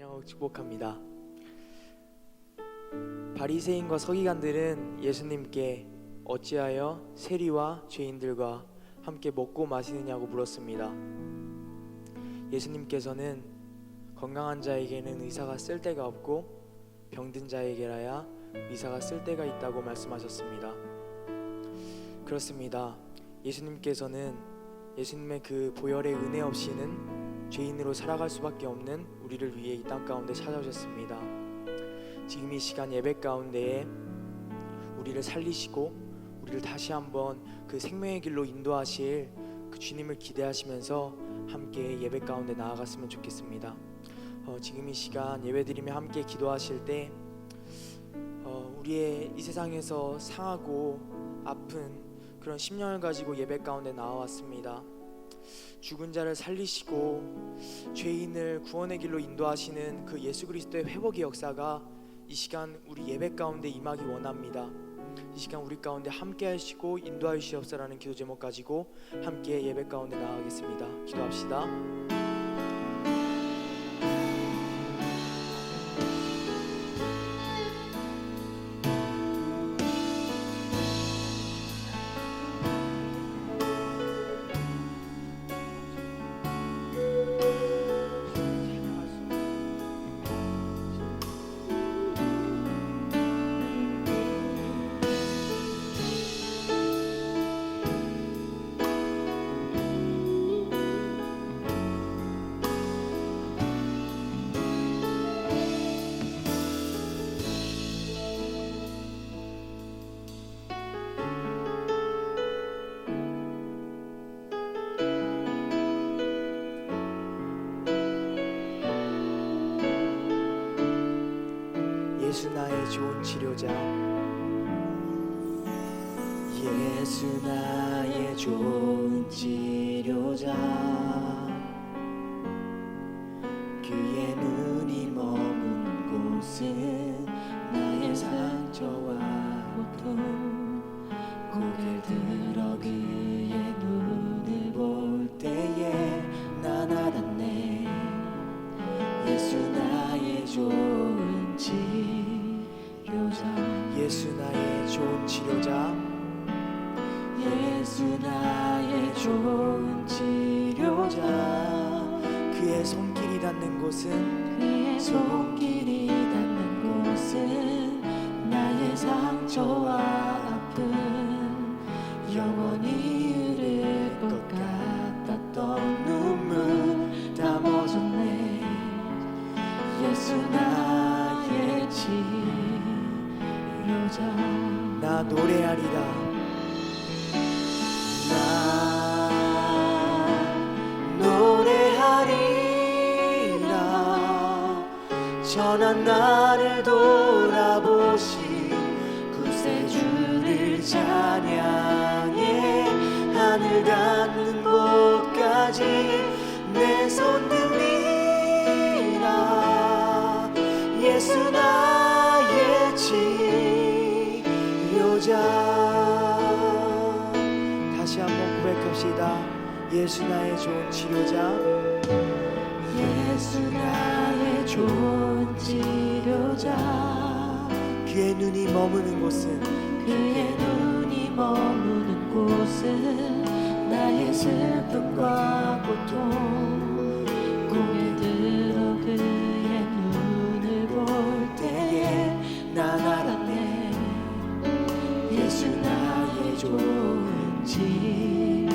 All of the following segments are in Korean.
찬양하고 축복합니다. 바리새인과 서기관들은 예수님께 어찌하여 세리와 죄인들과 함께 먹고 마시느냐고 물었습니다. 예수님께서는 건강한 자에게는 의사가 쓸 데가 없고 병든 자에게라야 의사가 쓸 데가 있다고 말씀하셨습니다. 그렇습니다. 예수님께서는 예수님의 그 보혈의 은혜 없이는 죄인으로 살아갈 수밖에 없는 우리를 위해 이 땅 가운데 찾아오셨습니다. 지금 이 시간 예배 가운데에 우리를 살리시고 우리를 다시 한번 그 생명의 길로 인도하실 그 주님을 기대하시면서 함께 예배 가운데 나아갔으면 좋겠습니다. 어, 지금 이 시간 예배드리며 함께 기도하실 때 어, 우리의 이 세상에서 상하고 아픈 그런 심령을 가지고 예배 가운데 나와왔습니다. 죽은 자를 살리시고 죄인을 구원의 길로 인도하시는 그 예수 그리스도의 회복의 역사가 이 시간 우리 예배 가운데 임하기 원합니다. 이 시간 우리 가운데 함께 하시고 인도하여 주시옵소서라는 기도 제목 가지고 함께 예배 가운데 나아가겠습니다. 기도합시다. 예수 나의 좋은 치료자. 예수 나의 좋은 치료자 예수 나의 좋은 치료자. 그의 손길이 닿는 곳은 그의 손길이 닿는 곳은 나의 상처와 아픔. 영원히 흐를 것 같았던 눈물 다 멎었네. 예수 나의 치료자. 나 노래하리라 전한 나를 돌아보신 구세주를 찬양해. 하늘 닿는 곳까지 내손 들리라. 예수 나의 치료자. 다시 한번 고백합시다. 예수 나의 좋은 치료자. 예수 나의 치료자. 그의 눈이 머무는 곳은 그의 눈이 머무는 곳은 나의 슬픔과 고통. 고개 들어 그의 눈을 볼 때에 난 알았네. 예수 나의 좋은 치료자.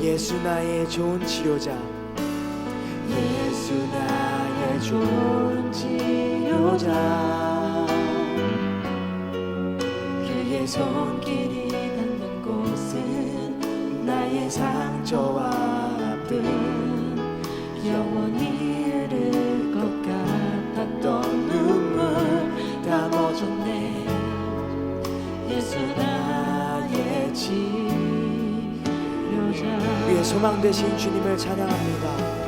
예수 나의 좋은 치료자 좋은 치료자. 그의 손길이 닿는 곳은 나의 상처와 아픔. 영원히 흐를 것 같았던 눈물 다 멎었네. 예수 나의 치료자. 우리의 소망 되신 주님을 찬양합니다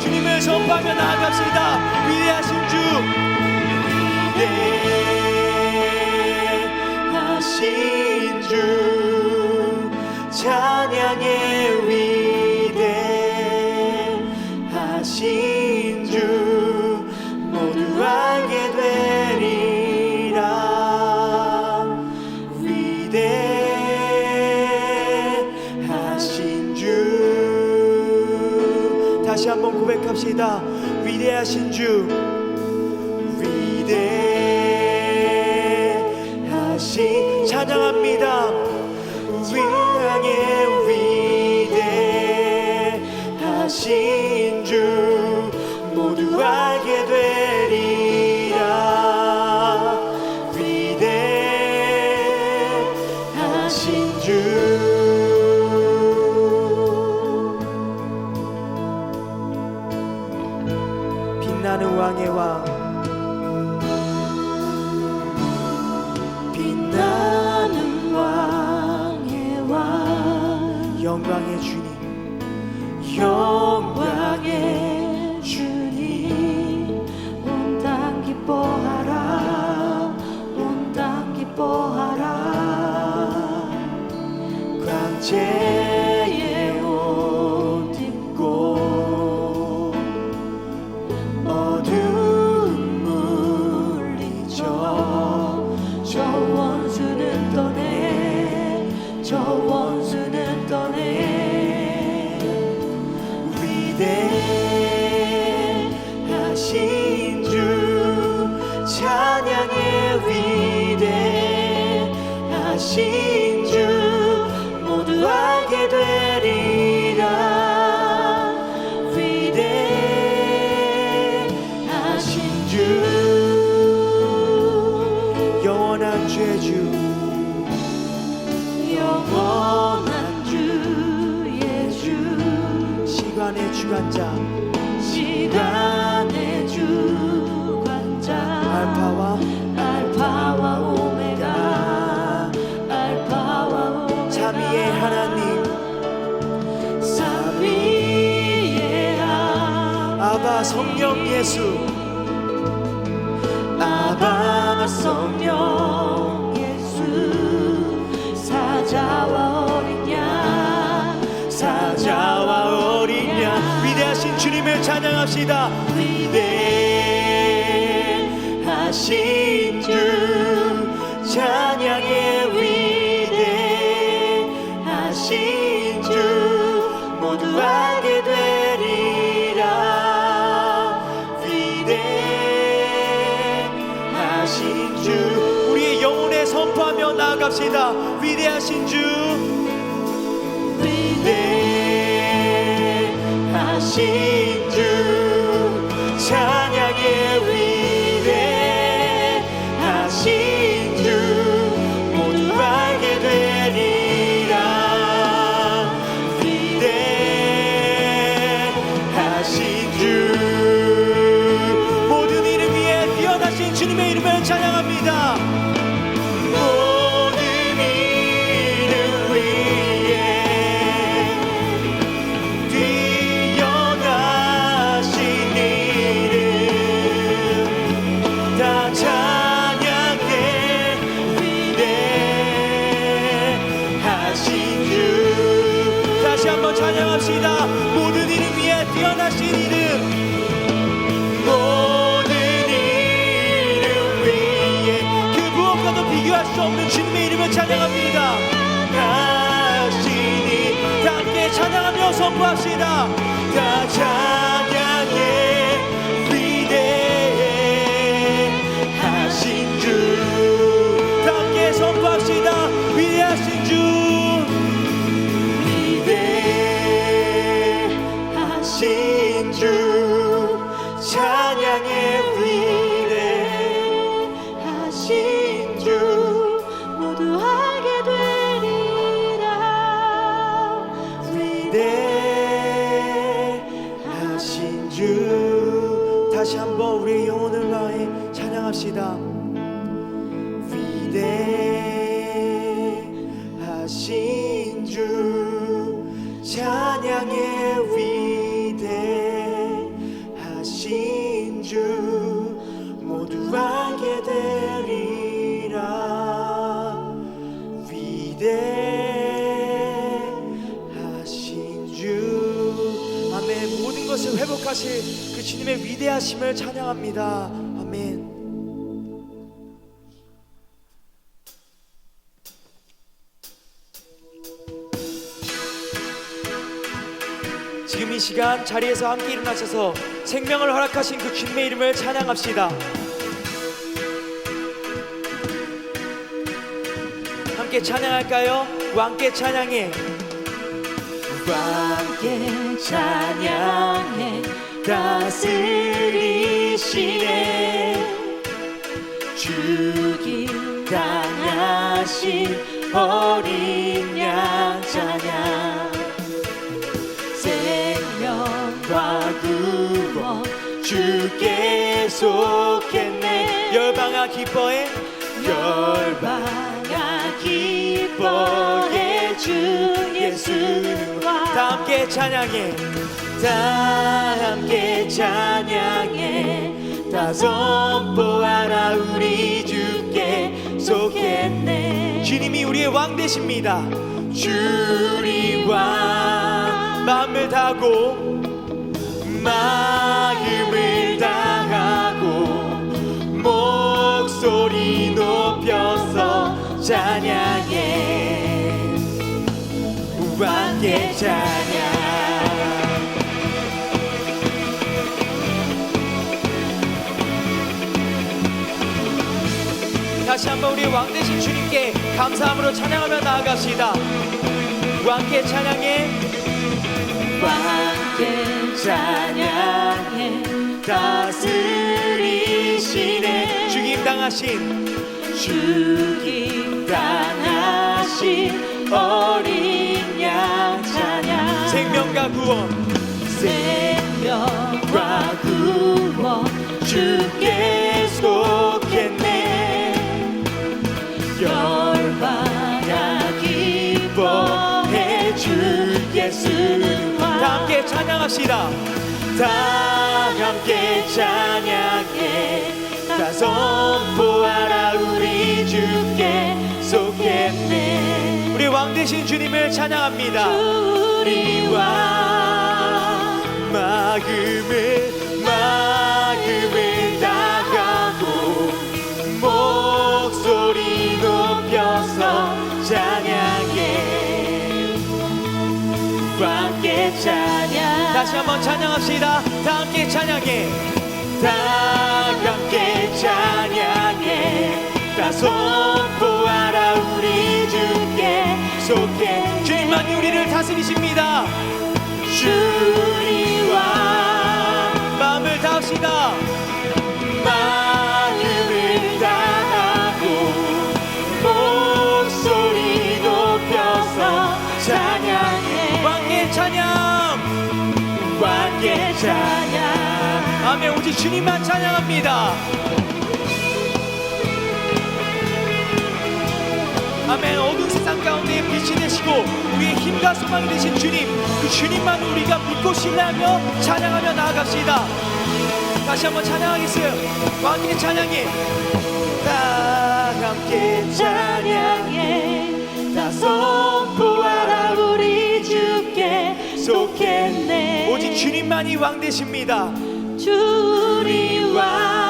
주님을 전파하며 나아갑시다. 위대하신 주. 네. 위대하신 주. 찬양의 위. 고백합시다. 위대하신 주. 합시다. 위대하신 주 찬양의 위대하신 주 모두 알게 되리라. 위대하신 주 우리의 영혼에 선포하며 나아갑시다. 위대하신 주. 위대하신 주 것을 회복하실 그 주님의 위대하심을 찬양합니다. 아멘. 지금 이 시간 자리에서 함께 일어나셔서 생명을 허락하신 그 주님의 이름을 찬양합시다. 함께 찬양할까요? 왕께 찬양해 함께 찬양해 다스리시네. 죽임 당하신 어린 양 찬양 생명과 구원 주께 속했네. 열방아 기뻐해. 열방아 기뻐해. 주 예수와 다 함께 찬양해. 다 함께 찬양해. 다 선포하라 우리 주께 속했네. 주님이 우리의 왕 되십니다. 주리 왕 마음을 다하고 마음을 다하고 목소리 높여서 찬양 찬양 다시 한번 우리 왕 되신 주님께 감사함으로 찬양하며 나아갑시다. 왕께 찬양해. 왕께 찬양해. 다스리시네. 죽임 당하신. 죽임 당하신 어린 생명과 구원. 생명과 구원. 주께 속했네. 열방아 기뻐해 주 예수와. 다 함께 찬양합시다. 다 함께 찬양해. 다 선포하라 우리 주께 속했네 우리 왕 되신 주님을 찬양합니다. 우리 왕 마음을 마음을 다하고 목소리 높여서 찬양해. 왕께 찬양. 다시 한번 찬양합시다. 다 함께 찬양해. 다 함께 찬양해. 다 선포하라 우리 주께 속해 주님만이 우리를 다스리십니다. 왕 마음을 다합시다. 마음을 다하고 목소리 높여서 찬양해. 왕의 찬양. 아멘. 오직 주님만 찬양합니다 아멘. 어두운 세상 가운데 빛이 되시고 우리의 힘과 소망이 되신 주님 그 주님만 우리가 믿고 신뢰하며 찬양하며 나아갑시다. 다시 한번 찬양하겠습니다 왕의 찬양이 다 함께 찬양해. 다 선포하라. 우리 주께 속했네. 오직 주님만이 왕 되십니다. 주님 왕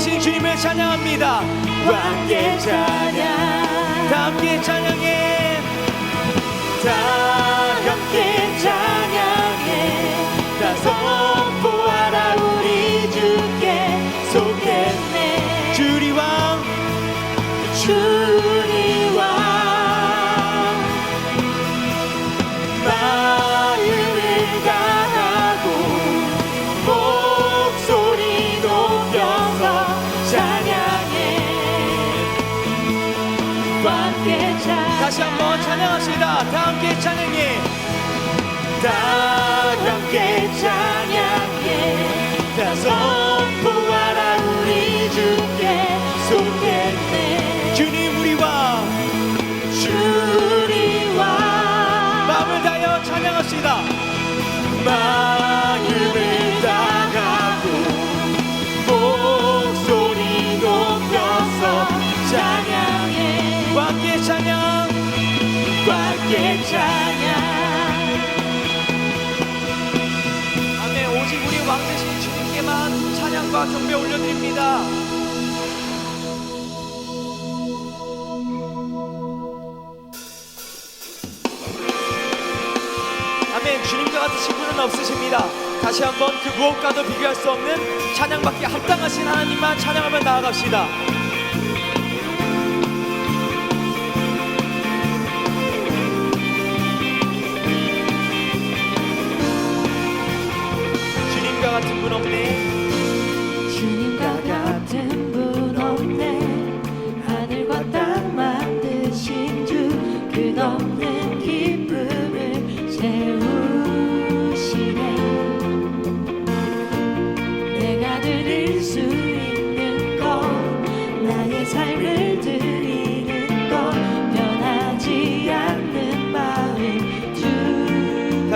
되신 주님을 찬양합니다. 함께 찬양. 함께 찬양해. 다 함께 찬양해. 다섯 찬양과 경배 올려드립니다. 아멘. 주님과 같은 친구는 없으십니다. 다시 한번 그 무엇과도 비교할 수 없는 찬양받기 합당하신 하나님만 찬양하며 나아갑시다.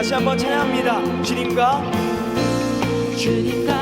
다시 한번 찬양합니다. 주님과 주님과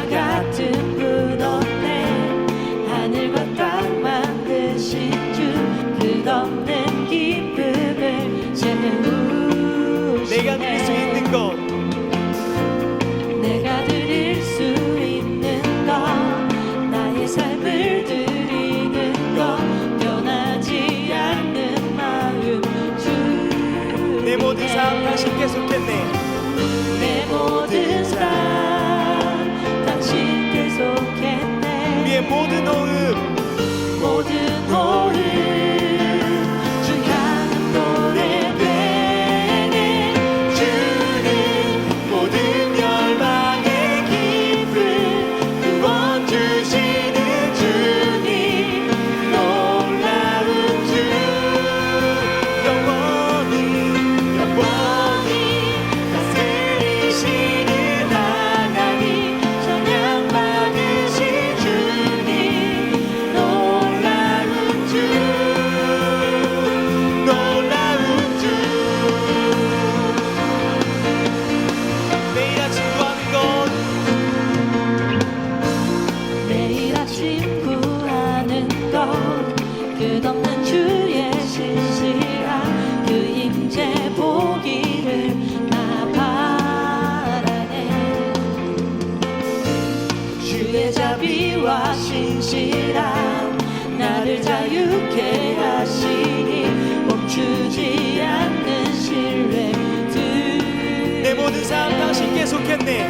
삶 당신 계속했네.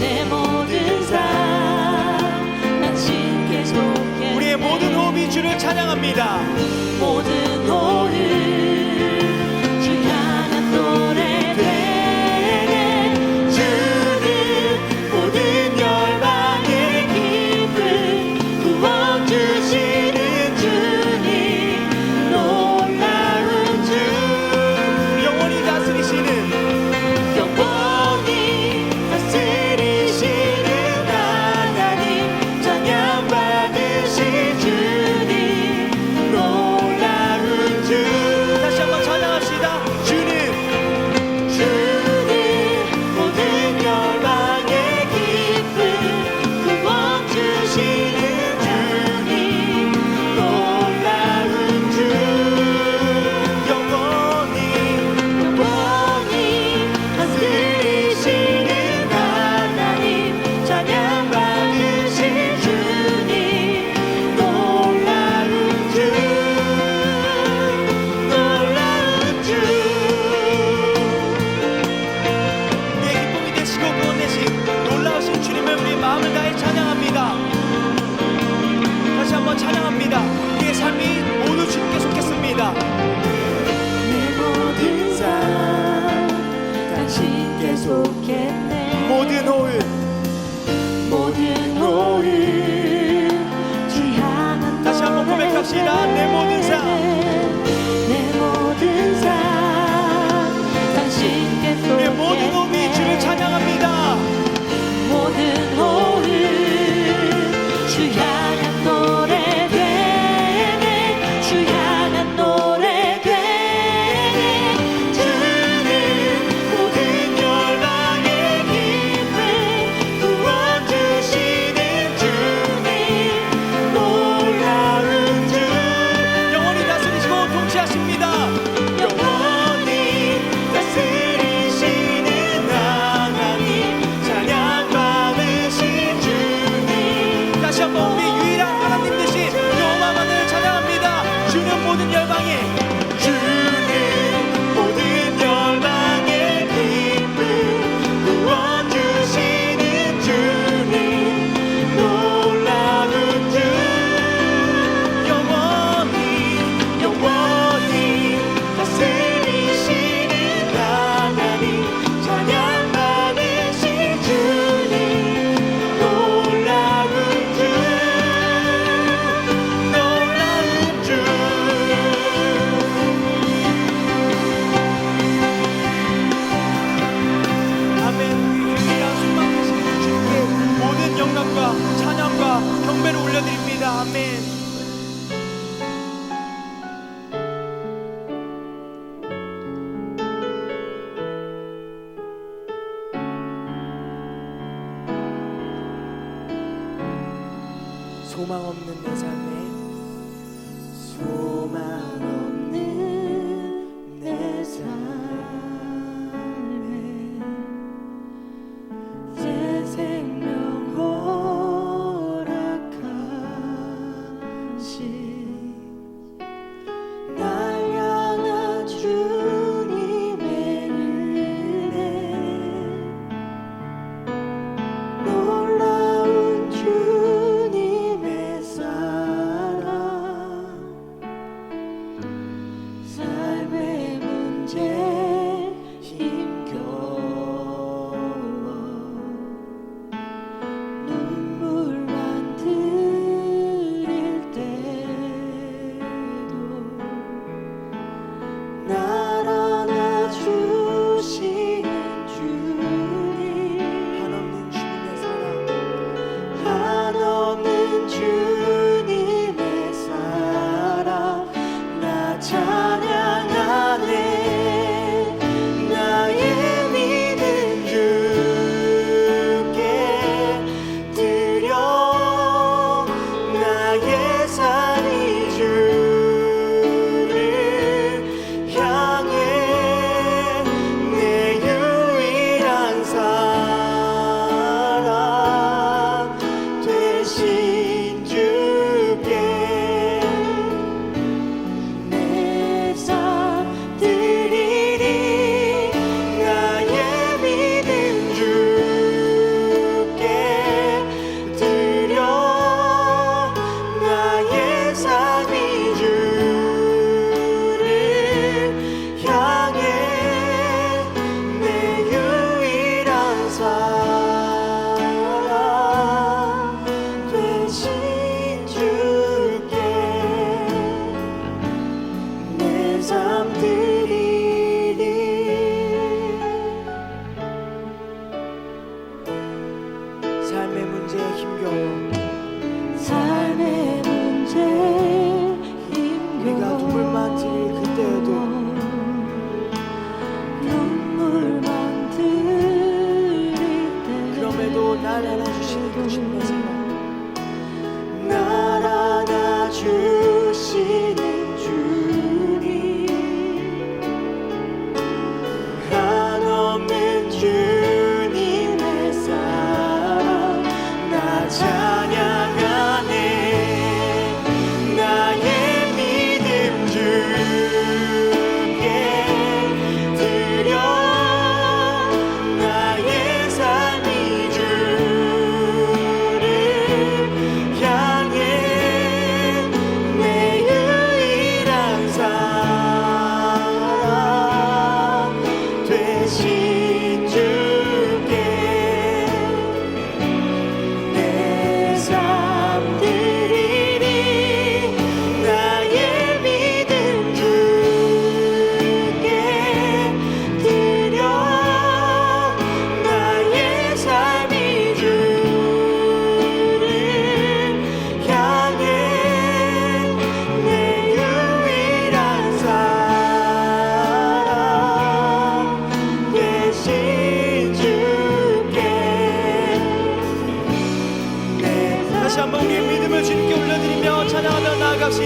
내 모든 삶 당신 계속했네 우리의 모든 호흡이 주를 찬양합니다. 모든 호흡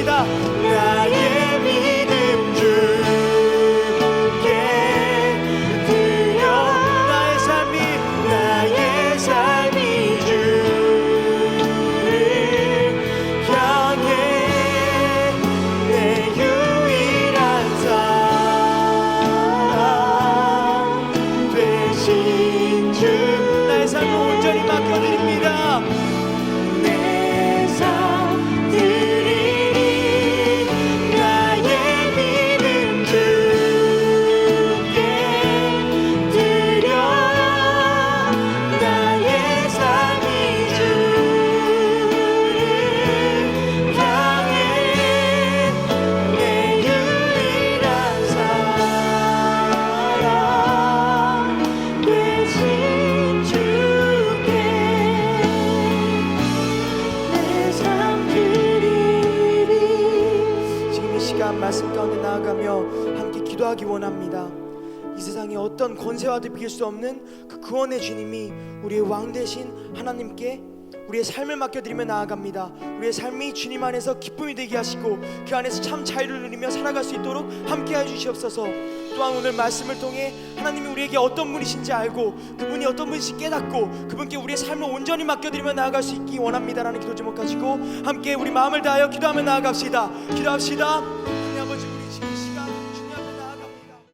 나아 어떤 권세와도 비길 수 없는 그 구원의 주님이 우리의 왕 대신 하나님께 우리의 삶을 맡겨드리며 나아갑니다. 우리의 삶이 주님 안에서 기쁨이 되게 하시고 그 안에서 참 자유를 누리며 살아갈 수 있도록 함께해 주시옵소서. 또한 오늘 말씀을 통해 하나님이 우리에게 어떤 분이신지 알고 그분이 어떤 분이신지 깨닫고 그분께 우리의 삶을 온전히 맡겨드리며 나아갈 수 있기 원합니다라는 기도 제목 가지고 함께 우리 마음을 다하여 기도하며 나아갑시다. 기도합시다.